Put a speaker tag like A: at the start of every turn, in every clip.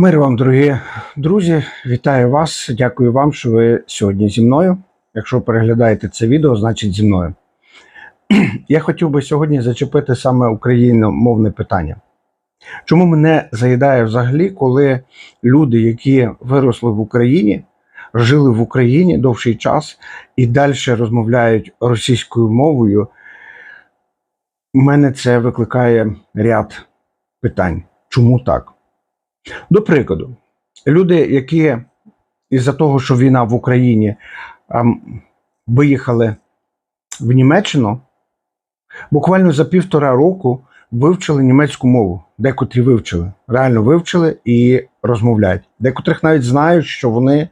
A: Мир вам, дорогі друзі, вітаю вас. Дякую вам, що ви сьогодні зі мною. Якщо переглядаєте це відео, значить зі мною. Я хотів би сьогодні зачепити саме україномовне питання. Чому мене заїдає взагалі, коли люди, які виросли в Україні, жили в Україні довший час і далі розмовляють російською мовою, у мене це викликає ряд питань. Чому так? До прикладу, люди, які із-за того, що війна в Україні ем, виїхали в Німеччину, буквально за півтора року вивчили німецьку мову. Декотрі вивчили, реально вивчили і розмовляють. Декотрих навіть знають, що вони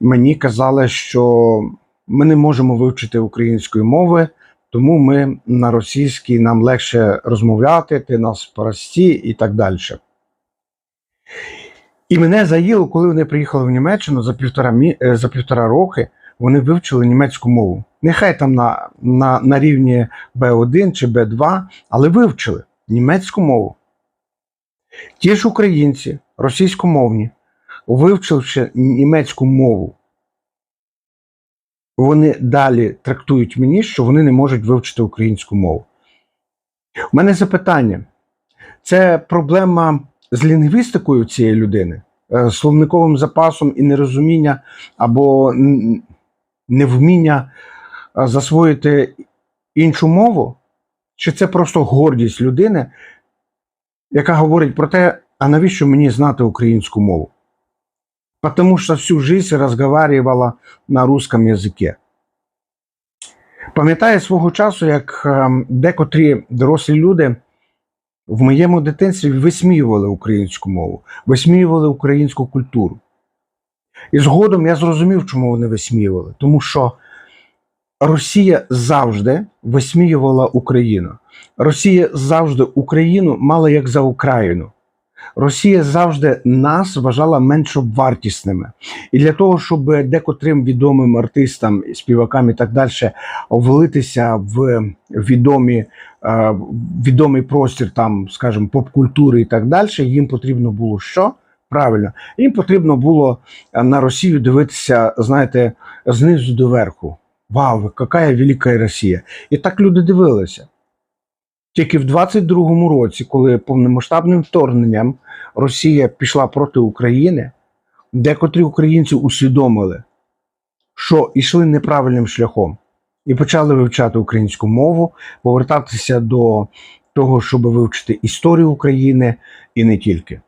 A: мені казали, що ми не можемо вивчити української мови, тому ми на російській нам легше розмовляти, ти нас прості і так далі. І мене заїло, коли вони приїхали в Німеччину за півтора, мі... е, за півтора роки, вони вивчили німецьку мову. Нехай там на, на, на рівні B1 чи B2, але вивчили німецьку мову. Ті ж українці, російськомовні, вивчивши німецьку мову, вони далі трактують мені, що вони не можуть вивчити українську мову. У мене запитання: це проблема з лінгвістикою цієї людини, е, словниковим запасом і нерозуміння або невміння е, засвоїти іншу мову? Чи це просто гордість людини, яка говорить про те, а навіщо мені знати українську мову? Потому що всю жизнь разговаривала на русском язике. Пам'ятаю свого часу, як ем, декотрі дорослі люди в моєму дитинстві висміювали українську мову, висміювали українську культуру. І згодом я зрозумів, чому вони висміювали. Тому що Росія завжди висміювала Україну. Росія завжди Україну мала як за Україну. Росія завжди нас вважала меншовартісними. І для того, щоб декотрим відомим артистам, співакам і так далі влитися в відомі, е, відомий простір, там, скажімо, поп-культури і так далі, їм потрібно було що? Правильно, їм потрібно було е, на Росію дивитися, знаєте, знизу до верху. Вау, яка велика Росія! І так люди дивилися. Тільки в 22-му році, коли повномасштабним вторгненням Росія пішла проти України, декотрі українці усвідомили, що йшли неправильним шляхом, і почали вивчати українську мову, повертатися до того, щоб вивчити історію України і не тільки.